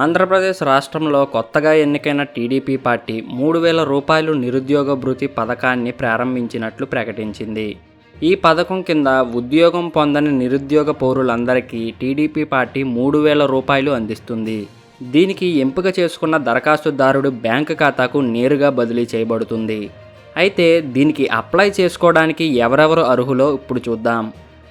ఆంధ్రప్రదేశ్ రాష్ట్రంలో కొత్తగా ఎన్నికైన టీడీపీ పార్టీ మూడు వేల రూపాయలు నిరుద్యోగ భృతి పథకాన్ని ప్రారంభించినట్లు ప్రకటించింది. ఈ పథకం కింద ఉద్యోగం పొందని నిరుద్యోగ పౌరులందరికీ టీడీపీ పార్టీ మూడు వేల రూపాయలు అందిస్తుంది. దీనికి ఎంపిక చేసుకున్న దరఖాస్తుదారుడు బ్యాంకు ఖాతాకు నేరుగా బదిలీ చేయబడుతుంది. అయితే దీనికి అప్లై చేసుకోవడానికి ఎవరెవరు అర్హులో ఇప్పుడు చూద్దాం.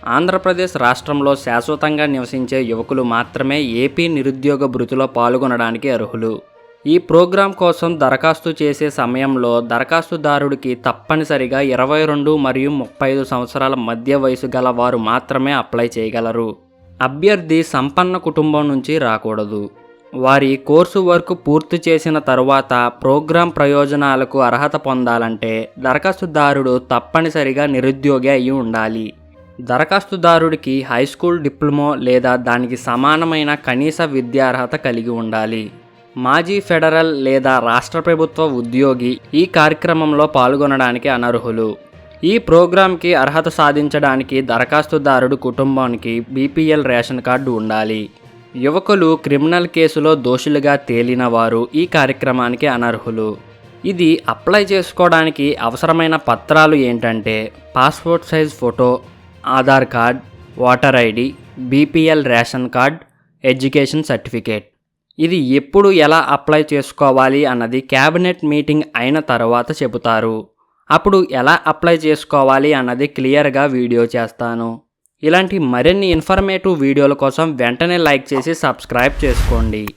ఆంధ్రప్రదేశ్ రాష్ట్రంలో శాశ్వతంగా నివసించే యువకులు మాత్రమే ఏపీ నిరుద్యోగ భృతిలో పాల్గొనడానికి అర్హులు. ఈ ప్రోగ్రాం కోసం దరఖాస్తు చేసే సమయంలో దరఖాస్తుదారుడికి తప్పనిసరిగా ఇరవై రెండు మరియు ముప్పై ఐదు సంవత్సరాల మధ్య వయసు గల వారు మాత్రమే అప్లై చేయగలరు. అభ్యర్థి సంపన్న కుటుంబం నుంచి రాకూడదు. వారి కోర్సు వర్క్ పూర్తి చేసిన తరువాత ప్రోగ్రాం ప్రయోజనాలకు అర్హత పొందాలంటే దరఖాస్తుదారుడు తప్పనిసరిగా నిరుద్యోగి అయి ఉండాలి. దరఖాస్తుదారుడికి హై స్కూల్ డిప్లొమో లేదా దానికి సమానమైన కనీస విద్యార్హత కలిగి ఉండాలి. మాజీ ఫెడరల్ లేదా రాష్ట్ర ప్రభుత్వ ఉద్యోగి ఈ కార్యక్రమంలో పాల్గొనడానికి అనర్హులు. ఈ ప్రోగ్రాంకి అర్హత సాధించడానికి దరఖాస్తుదారుడు కుటుంబానికి బీపీఎల్ రేషన్ కార్డు ఉండాలి. యువకులు క్రిమినల్ కేసులో దోషులుగా తేలిన వారు ఈ కార్యక్రమానికి అనర్హులు. ఇది అప్లై చేసుకోవడానికి అవసరమైన పత్రాలు ఏంటంటే passport size photo Aadhaar card voter ID BPL ration card education certificate. ఇది ఎప్పుడు ఎలా అప్లై చేసుకోవాలి అన్నది క్యాబినెట్ మీటింగ్ అయిన తర్వాత చెబుతారు. అప్పుడు ఎలా అప్లై చేసుకోవాలి అన్నది క్లియర్గా వీడియో చేస్తాను. ఇలాంటి మరిన్ని ఇన్ఫర్మేటివ్ వీడియోల కోసం వెంటనే లైక్ చేసి సబ్స్క్రైబ్ చేసుకోండి.